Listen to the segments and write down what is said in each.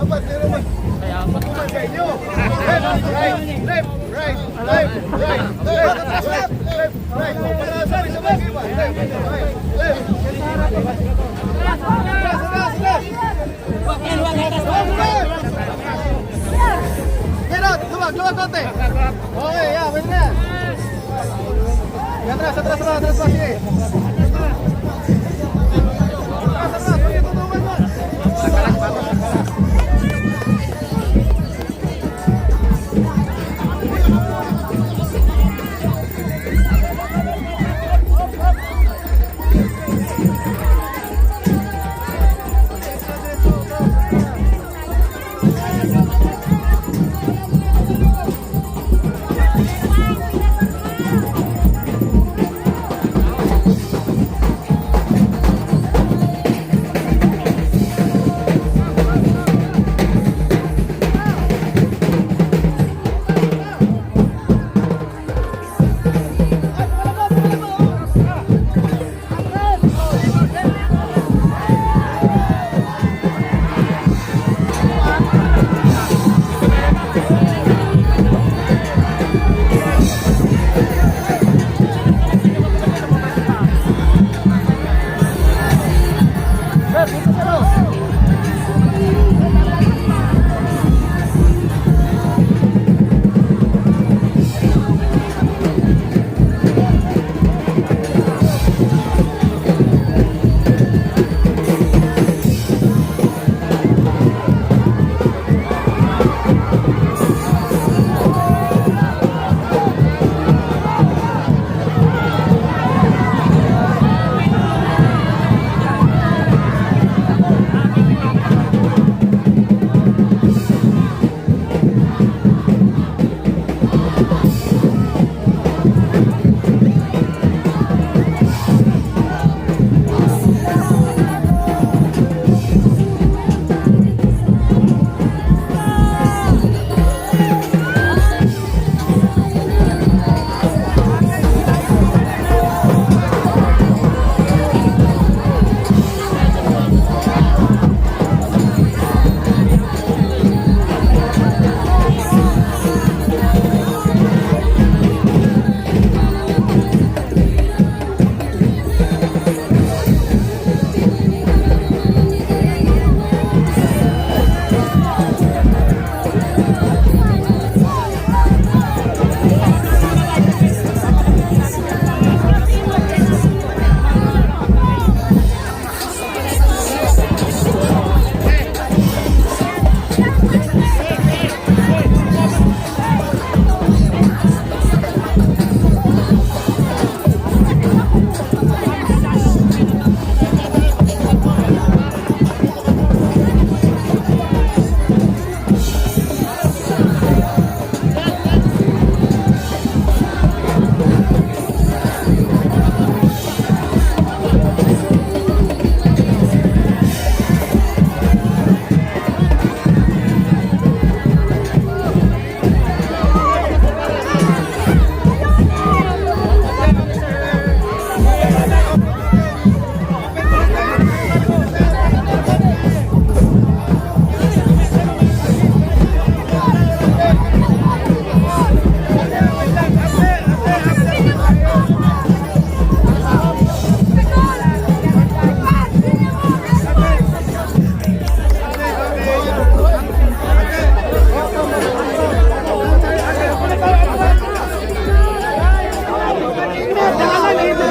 apat, meron man. Ay, apat. Tuman sa inyo. Left, right, left, right, left, right, left, left, right. Para sa rin sa bagay ba? Left, right, left. Last, last, last. Get out, luwag, luwag konti. Okay, yeah, pwede na yan. Atras, atras, atras, atras, atras, atras, atras,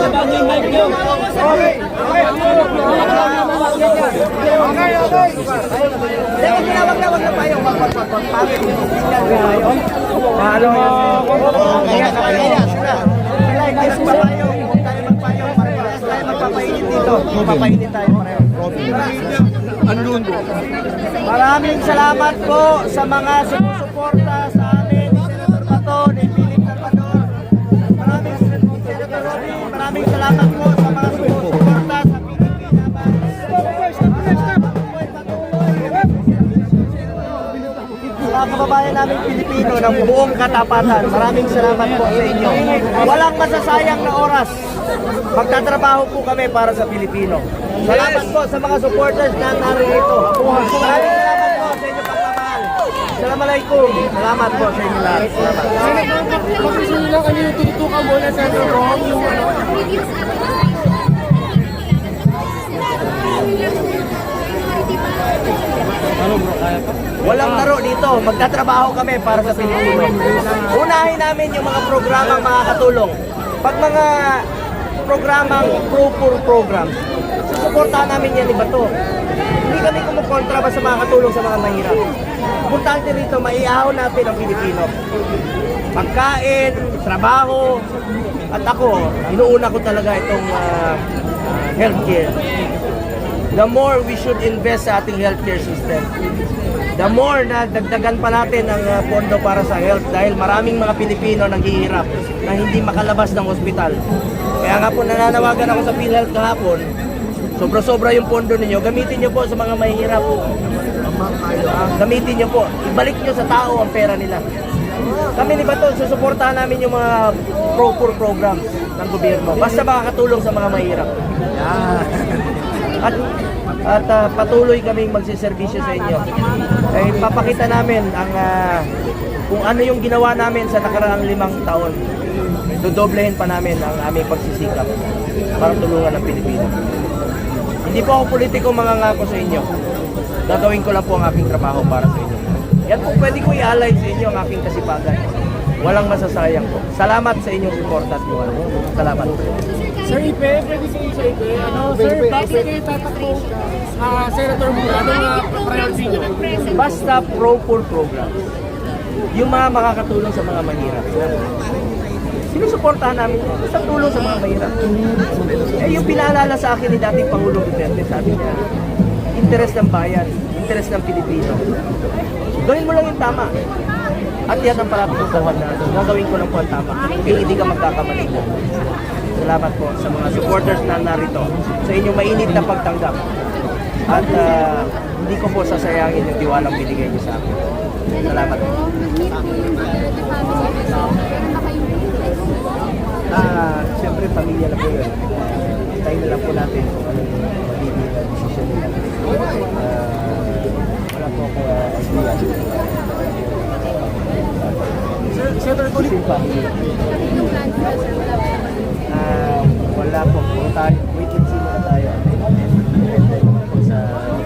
bago yung mic nyo. Okay. Okay. Okay, okay. Sige, wag na, wag na tayo. Wag, wag, wag, wag. Pangit yung signal na tayo. Halo. Kaya, kaya, sila. Sila, tayo. Para tayo magpapainit dito. Magpapainit tayo. Maraming salamat po sa mga sumusuporta sa salamat po sa mga sumusuporta sa. Mga kababayan namin Pilipino ng buong katapatan, maraming salamat po sa inyo. Walang masasayang na oras. Magtatrabaho po kami para sa Pilipino. Salamat po sa mga supporters na narito. Maraming salamat po sa inyong pagmamahal. Assalamualaikum. Salamat po sa inyo lahat. Salamat. Pag-isunin lang kami yung tututukan mo na sa Rom, yung ano. Ano? Walang laro dito. Magtatrabaho kami para sa Pilipino. Unahin namin yung mga programang makakatulong. Pag mga programang pro-poor programs, susuportahan namin yan iba to. Hindi kami kumukontra ba sa mga katulong sa mga mahirap. Importante rito, maiahon natin ang Pilipino. Pagkain, trabaho, at ako, inuuna ko talaga itong ah, healthcare the more we should invest sa ating healthcare system. The more na dagdagan pa natin ang uh, pondo para sa health dahil maraming mga Pilipino naghihirap na hindi makalabas ng ospital. Kaya nga po nananawagan ako sa PhilHealth kahapon, sobra-sobra yung pondo ninyo, gamitin nyo po sa mga mahihirap. Ah, gamitin nyo po. Ibalik nyo sa tao ang pera nila. Kami ni Bato, susuportahan namin yung mga pro-poor programs ng gobyerno. Basta makakatulong sa mga mahirap. At at ah, patuloy kaming magsiservisyo sa inyo. Eh, papakita namin ang ah, kung ano yung ginawa namin sa nakaraang limang taon. Dodoblehin pa namin ang aming pagsisikap para tulungan ang Pilipino. Hindi po ako politiko mangangako sa inyo. Gagawin ko lang po ang aking trabaho para sa inyo. Yan po pwede ko i-alay sa inyo ang aking kasipagan. Walang masasayang po. Salamat sa inyong suporta at tiwala. Salamat. Sir Ipe, pwede sa inyo, Sir Ipe. Ano, sir, bakit kayo tatakbo ah, Senator Mura? Anong uh, priority nyo? Basta pro-poor program. Yung mga makakatulong sa mga mahirap. Sinusuportahan namin. Basta tulong sa mga mahirap. Eh, yung pinaalala sa akin ni dating Pangulong Duterte, sabi niya, interes ng bayan, interes ng Pilipino. Gawin mo lang yung tama. At yan ang paratutuhan na gagawin ko lang po ang tama. Kaya hindi ka magkakamali na. Salamat po sa mga supporters na narito sa inyong mainit na pagtanggap. At ah, hindi ko po sasayangin yung tiwalang binigay niyo sa akin. Salamat po. Ah, siyempre pamilya na po yun. Tayo na lang po natin kung ano yung magiging uh, decision nila. Ah, wala po ako uh, idea. Kulit, Yung family. Ah, wala po. Puro tayo. Wait and see muna tayo. Depende naman po sa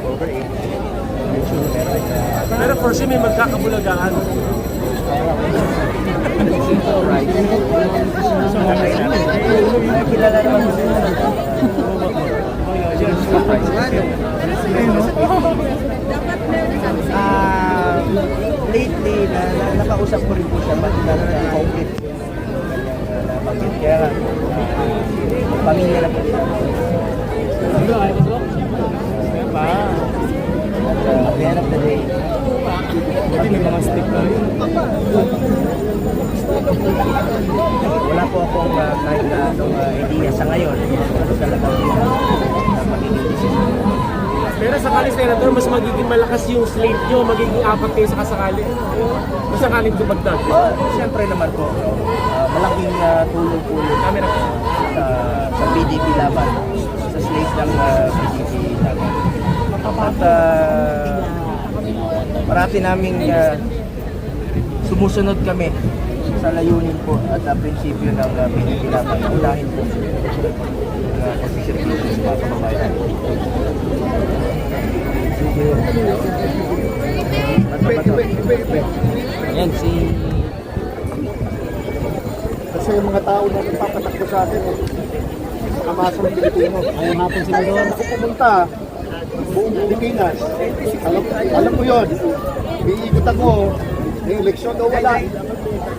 over age. I'm sure meron uh, pero for sure may magkakabulagaan. Kilala naman. Ah, lately, na, na, nakausap ko rin po siya, but na, kanyang uh, nabanggit. Kaya, ah, pamilya na po sila. At uh, at the end of the day, Pati mga stick na rin. wala po akong uh, anong uh, idea sa ngayon. Ano talaga yung magiging decision. Pero sakali, Senator, mas magiging malakas yung slate nyo, magiging apat kayo sa kasakali. Mas sakaling dumagdag. Oh, siyempre naman po, uh, malaking uh, tulong po yun Camera sa, sa PDP laban, sa slate ng uh, PDP laban. At uh, parati naming uh, sumusunod kami sa layunin po at uh, prinsipyo ng uh, PDP laban. Unahin po yung uh, pagsiservisyo sa mga kababayan. Yan, si Kasi yung mga tao na nagpapatakbo sa atin, eh, mga masang Pilipino. Ayun hapon sila doon. Ako pumunta, buong Pilipinas. Alam, alam mo yun, iikot ako, may eleksyon o wala.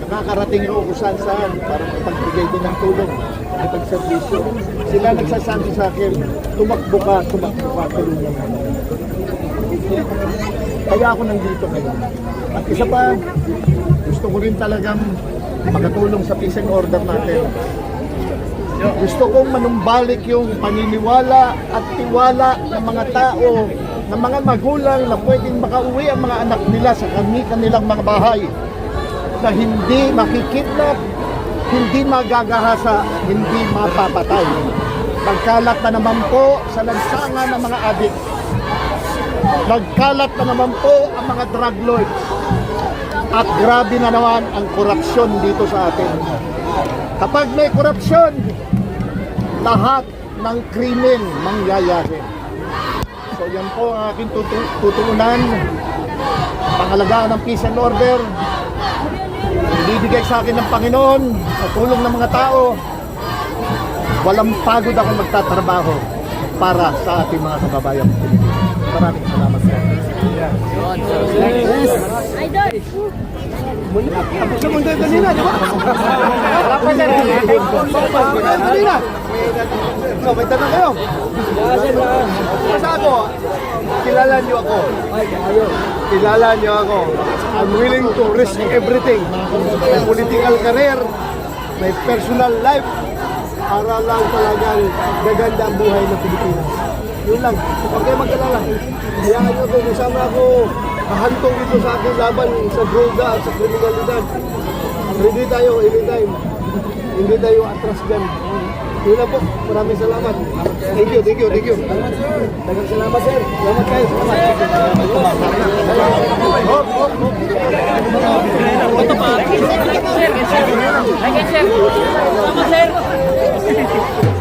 Nakakarating ko kung saan saan para mapagbigay din ng tulong at pagservisyo. Sila nagsasabi sa akin, tumakbo ka, tumakbo ka, tulungan mo. Kaya ako nandito ngayon. At isa pa, gusto ko rin talagang makatulong sa peace and order natin. Gusto kong manumbalik yung paniniwala at tiwala ng mga tao, ng mga magulang na pwedeng makauwi ang mga anak nila sa kani kanilang mga bahay na hindi makikidnap, hindi magagahasa, hindi mapapatay. Nagkalat na naman po sa lansangan ng mga adik. Nagkalat na naman po ang mga drug lords. At grabe na naman ang korupsyon dito sa atin. Kapag may korupsyon, lahat ng krimen mangyayari. So yan po ang aking tutu- tutuunan. Pangalagaan ng peace and order. Ibibigay sa akin ng Panginoon sa tulong ng mga tao. Walang pagod ako magtatrabaho para sa ating mga kababayan. Maraming salamat sa Sa mundo kanina, di ba? Wala pa sir. kanina. So, may tanong kayo. Ako, kilala niyo ako. Niyo ako. I'm willing to risk everything. My political career, my personal life, para lang talagang gaganda ang buhay ng Pilipinas. Yun lang. Huwag kayo magkalala. Hayaan niyo ko, kasama ako kahantong dito sa aking laban sa droga at sa kriminalidad. Ready tayo anytime. Hindi tayo atras dyan. Yun lang po. Maraming salamat. Thank you, thank you, thank you. Dagang salamat, sir. Salamat kayo. Salamat. Hop, hop, hop. Sir, sir. Like and share. Sama, sir.